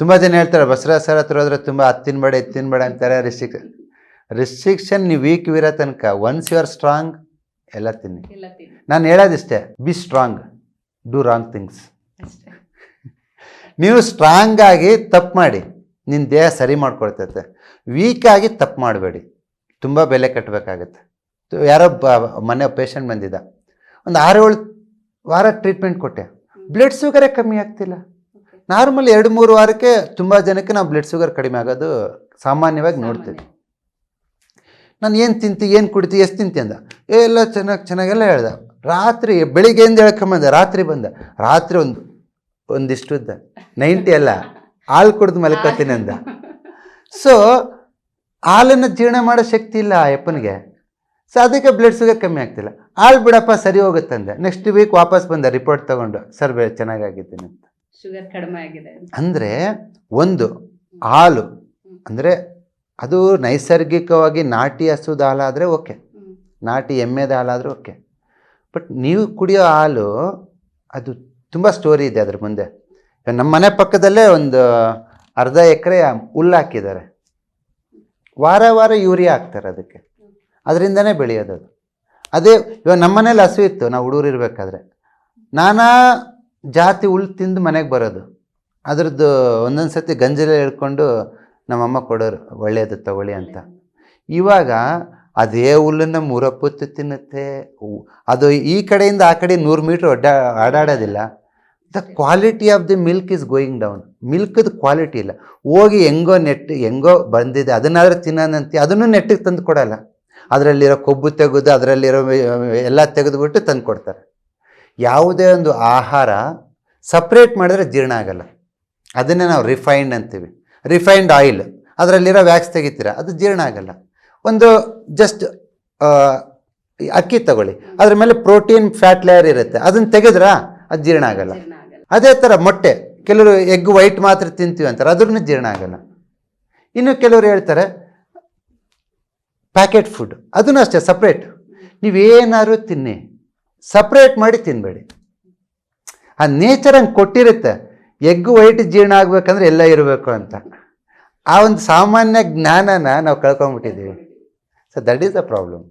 ತುಂಬ ಜನ ಹೇಳ್ತಾರೆ ಬಸವರಾಜ್ ಸರ್ ಹತ್ರ ಹೋದ್ರೆ ತುಂಬ ತಿನ್ಬೇಡ ಇದು ತಿನ್ಬೇಡ ಅಂತಾರೆ ರಿಸ್ಟ್ರಿಕ್ಷನ್ ರಿಸ್ಟ್ರಿಕ್ಷನ್ ನೀವು ವೀಕ್ ಇರೋ ತನಕ ಒನ್ಸ್ ಯು ಆರ್ ಸ್ಟ್ರಾಂಗ್ ಎಲ್ಲ ತಿನ್ನಿ. ನಾನು ಹೇಳೋದಿಷ್ಟೇ be strong do wrong things ನೀವು ಸ್ಟ್ರಾಂಗ್ ಆಗಿ ತಪ್ಪು ಮಾಡಿ ನಿನ್ನ ದೇಹ ಸರಿ ಮಾಡ್ಕೊಳ್ತೈತೆ. ವೀಕ್ ಆಗಿ ತಪ್ಪು ಮಾಡಬೇಡಿ. ತುಂಬ ಬೆಲೆ ಕಟ್ಟಬೇಕಾಗತ್ತೆ ಯಾರೋ ಬ ಮನೆ ಪೇಷಂಟ್ ಬಂದಿದ್ದ. ಒಂದು ಆರು ಏಳು ವಾರ ಟ್ರೀಟ್ಮೆಂಟ್ ಕೊಟ್ಟೆ. ಬ್ಲಡ್ ಶುಗರೇ ಕಮ್ಮಿ ಆಗ್ತಿಲ್ಲ. ನಾರ್ಮಲ್ ಎರಡು ಮೂರು ವಾರಕ್ಕೆ ತುಂಬ ಜನಕ್ಕೆ ನಾವು ಬ್ಲಡ್ ಶುಗರ್ ಕಡಿಮೆ ಆಗೋದು ಸಾಮಾನ್ಯವಾಗಿ ನೋಡ್ತೀವಿ. ನಾನು ಏನು ತಿಂತಿ ಏನು ಕುಡಿತಿ ಎಷ್ಟು ತಿಂತಿ ಅಂದ? ಏ, ಎಲ್ಲ ಚೆನ್ನಾಗಿ ಚೆನ್ನಾಗೆಲ್ಲ ಹೇಳ್ದೆ. ರಾತ್ರಿ ಬೆಳಿಗ್ಗೆಯಿಂದ ಹೇಳ್ಕೊಂಬಂದೆ ರಾತ್ರಿ ಬಂದ. ರಾತ್ರಿ ಒಂದು ಒಂದಿಷ್ಟು ಇದ್ದ. ನೈಂಟಿ ಅಲ್ಲ ಹಾಲು ಕುಡ್ದು ಮಲ್ಕೋತೀನಿ ಅಂದ. ಸೊ ಹಾಲನ್ನು ಜೀರ್ಣ ಮಾಡೋ ಶಕ್ತಿ ಇಲ್ಲ ಆ ಅಪ್ಪನಿಗೆ. ಸೊ ಅದಕ್ಕೆ ಬ್ಲಡ್ ಶುಗರ್ ಕಮ್ಮಿ ಆಗ್ತಿಲ್ಲ. ಹಾಲು ಬಿಡಪ್ಪ ಸರಿ ಹೋಗುತ್ತಂದೆ. ನೆಕ್ಸ್ಟ್ ವೀಕ್ ವಾಪಸ್ ಬಂದೆ ರಿಪೋರ್ಟ್ ತಗೊಂಡು ಸರ್ ಬೆ ಚೆನ್ನಾಗಾಗಿದ್ದೀನಿ ಅಂತ. ಶುಗರ್ ಕಡಿಮೆ ಆಗಿದೆ. ಅಂದರೆ ಒಂದು ಹಾಲು ಅಂದರೆ ಅದು ನೈಸರ್ಗಿಕವಾಗಿ ನಾಟಿ ಹಸುದ ಹಾಲಾದರೆ ಓಕೆ. ನಾಟಿ ಎಮ್ಮೆದ ಹಾಲಾದರೂ ಓಕೆ. ಬಟ್ ನೀವು ಕುಡಿಯೋ ಹಾಲು ಅದು ತುಂಬ ಸ್ಟೋರಿ ಇದೆ ಅದ್ರ ಮುಂದೆ. ನಮ್ಮ ಮನೆ ಪಕ್ಕದಲ್ಲೇ ಒಂದು ಅರ್ಧ ಎಕರೆ ಹುಲ್ಲು ಹಾಕಿದ್ದಾರೆ. ವಾರ ವಾರ ಯೂರಿಯಾ ಹಾಕ್ತಾರೆ ಅದಕ್ಕೆ. ಅದರಿಂದನೇ ಬೆಳೆಯೋದು ಅದು. ಅದೇ ಇವಾಗ ನಮ್ಮ ಮನೇಲಿ ಹಸು ಇತ್ತು ನಾವು ಹುಡುಗರು ಇರಬೇಕಾದ್ರೆ. ನಾನಾ ಜಾತಿ ಉಳ್ ತಿಂದು ಮನೆಗೆ ಬರೋದು. ಅದ್ರದ್ದು ಒಂದೊಂದು ಸರ್ತಿ ಗಂಜಲ ಹಿಡ್ಕೊಂಡು ನಮ್ಮಮ್ಮ ಕೊಡೋರು ಒಳ್ಳೆಯದು ತಗೊಳ್ಳಿ ಅಂತ. ಇವಾಗ ಅದೇ ಹುಲ್ಲನ್ನು ಮೂರಪ್ಪತ್ತು ತಿನ್ನುತ್ತೆ. ಅದು ಈ ಕಡೆಯಿಂದ ಆ ಕಡೆ ನೂರು ಮೀಟ್ರ್ ಅಡ್ಡಾ ಆಡಾಡೋದಿಲ್ಲ. The quality of the milk is going down ಮಿಲ್ಕದ quality ಇಲ್ಲ. ಹೋಗಿ ಹೆಂಗೋ ನೆಟ್, ಹೆಂಗೋ ಬಂದಿದೆ, ಅದನ್ನಾದರೂ ತಿನ್ನೋಣಂತೆ, ಅದನ್ನು ನೆಟ್ಟಿಗೆ ತಂದು ಕೊಡೋಲ್ಲ. ಅದರಲ್ಲಿರೋ ಕೊಬ್ಬು ತೆಗೆದು, ಅದರಲ್ಲಿರೋ, ಎಲ್ಲ ತೆಗೆದುಬಿಟ್ಟು ತಂದು ಕೊಡ್ತಾರೆ. ಯಾವುದೇ ಒಂದು ಆಹಾರ ಸಪ್ರೇಟ್ ಮಾಡಿದ್ರೆ ಜೀರ್ಣ ಆಗಲ್ಲ. ಅದನ್ನೇ ನಾವು ರಿಫೈನ್ಡ್ ಅಂತೀವಿ. ರಿಫೈನ್ಡ್ ಆಯಿಲ್ ಅದರಲ್ಲಿರೋ ವ್ಯಾಕ್ಸ್ ತೆಗಿತೀರ ಅದು ಜೀರ್ಣ ಆಗಲ್ಲ. ಒಂದು ಜಸ್ಟ್ ಅಕ್ಕಿ ತಗೊಳ್ಳಿ. ಅದ್ರ ಮೇಲೆ ಪ್ರೋಟೀನ್ ಫ್ಯಾಟ್ ಲೇಯರ್ ಇರುತ್ತೆ. ಅದನ್ನು ತೆಗೆದ್ರಾ ಅದು ಜೀರ್ಣ ಆಗಲ್ಲ. ಅದೇ ಥರ ಮೊಟ್ಟೆ ಕೆಲವರು ಎಗ್ ವೈಟ್ ಮಾತ್ರ ತಿಂತೀವಿ ಅಂತಾರೆ ಅದ್ರೂ ಜೀರ್ಣ ಆಗಲ್ಲ. ಇನ್ನು ಕೆಲವರು ಹೇಳ್ತಾರೆ ಪ್ಯಾಕೆಟ್ ಫುಡ್ ಅದನ್ನು ಅಷ್ಟೇ ಸಪ್ರೇಟ್ ನೀವೇನಾದ್ರೂ ತಿನ್ನಿ. ಸಪ್ರೇಟ್ ಮಾಡಿ ತಿನ್ನಬೇಡಿ ಆ ನೇಚರ್ ಹಂಗೆ ಕೊಟ್ಟಿರುತ್ತೆ. ಎಗ್ಗು ವೈಟ್ ಜೀರ್ಣ ಆಗ್ಬೇಕಂದ್ರೆ ಎಲ್ಲ ಇರಬೇಕು ಅಂತ. ಆ ಒಂದು ಸಾಮಾನ್ಯ ಜ್ಞಾನನ ನಾವು ಕಳ್ಕೊಂಡ್ಬಿಟ್ಟಿದ್ದೀವಿ. So that is the problem